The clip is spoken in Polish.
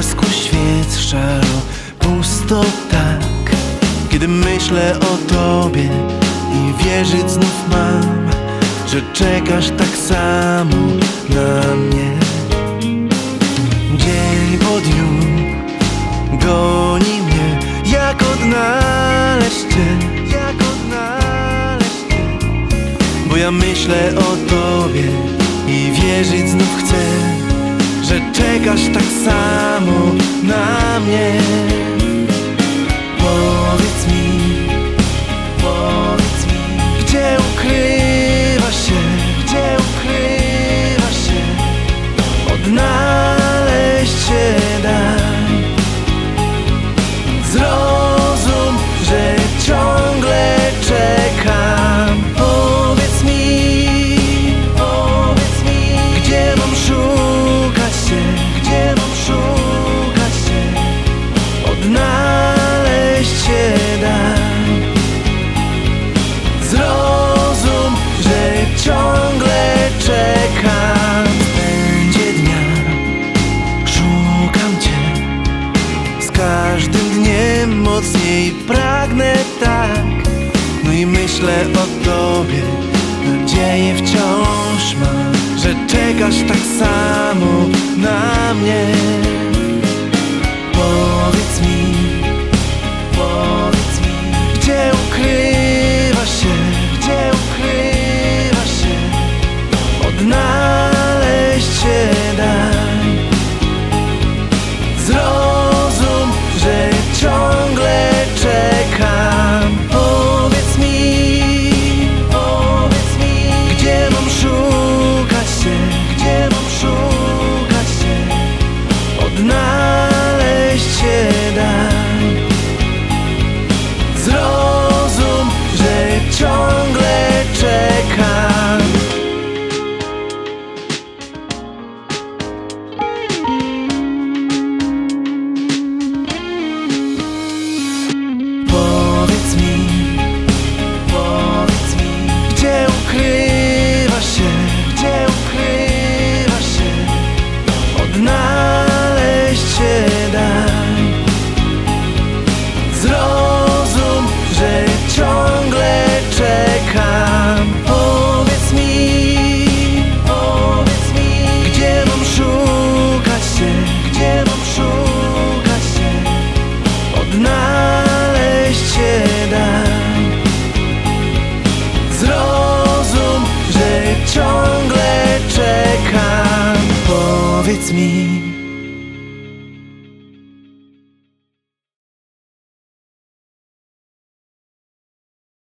blasku świec szaro Pusto tak. Kiedy myślę o tobie I wierzyć znów mam Że czekasz tak samo na mnie. Dzień po dniu Goni mnie Jak odnaleźć cię Jak odnaleźć Bo ja myślę o tobie I wierzyć znów chcę Że czekasz tak samo na mnie mocniej pragnę tak. No i myślę o Tobie. Nadzieję wciąż mam Że czekasz tak samo Odnaleźć